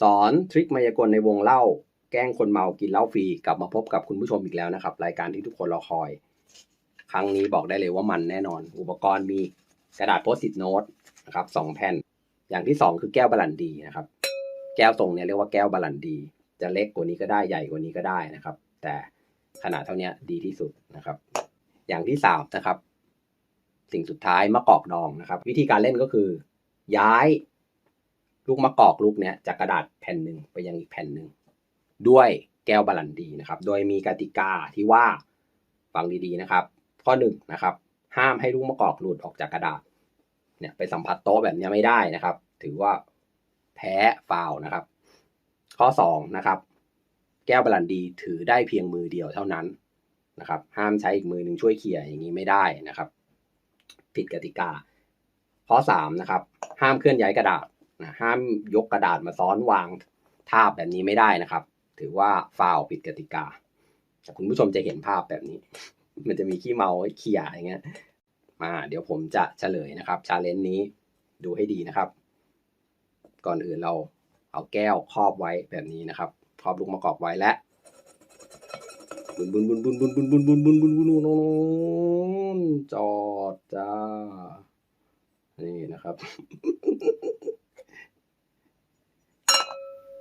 สอนทริคมายากลในวงเล่า แกล้งคนเมากินเหล้าฟรีกลับมาพบกับคุณผู้ชมอีกแล้วนะครับ รายการที่ทุกคนรอคอย ครั้งนี้บอกได้เลยว่ามันแน่นอน อุปกรณ์มีกระดาษโพสต์โน้ตนะครับสองแผ่น อย่างที่สองคือแก้วบาลันดีนะครับ แก้วทรงเนี่ยเรียกว่าแก้วบาลันดี จะเล็กกว่านี้ก็ได้ใหญ่กว่านี้ก็ได้นะครับ แต่ขนาดเท่านี้ดีที่สุดนะครับ อย่างที่สามนะครับ สิ่งสุดท้ายมะกอกดองนะครับ วิธีการเล่นก็คือ ย้าย ลูกมะกอกลูกเนี้ยจากกระดาษแผ่นหนึ่งไปยังอีกแผ่นหนึ่งด้วยแก้วบาลันดีนะครับ โดยมีกติกาที่ว่าฟังดีๆนะครับ ข้อหนึ่งนะครับ ห้ามให้ลูกมะกอกหลุดออกจากกระดาษเนี่ยไปสัมผัสโต๊ะแบบนี้ไม่ได้นะครับ ถือว่าแพ้ฟาวนะครับ ข้อสองนะครับ แก้วบาลันดีถือได้เพียงมือเดียวเท่านั้นนะครับ ห้ามใช้อีกมือหนึ่งช่วยเขี่ยอย่างนี้ไม่ได้นะครับ ผิดกติกา ข้อสามนะครับ ห้ามเคลื่อนย้ายกระดาษ นะห้ามยกกระดาษมาซ้อนวางทาบแบบนี้ไม่ได้นะครับ ถือว่าฟาวผิดกติกา แต่คุณผู้ชมจะเห็นภาพแบบนี้ มันจะมีขี้เมาไว้เขี่ยอย่างเงี้ยมาเดี๋ยวผมจะเฉลยนะครับชาเลนจ์นี้ดูให้ดีนะครับ ก่อนอื่นเราเอาแก้วครอบไว้แบบนี้นะครับครอบลูกมะกอกไว้และบุนบุนบุนบุนบุนบุนบุนบุนบุนบุนบุนบุนบุนจอดจ้านี่นะครับ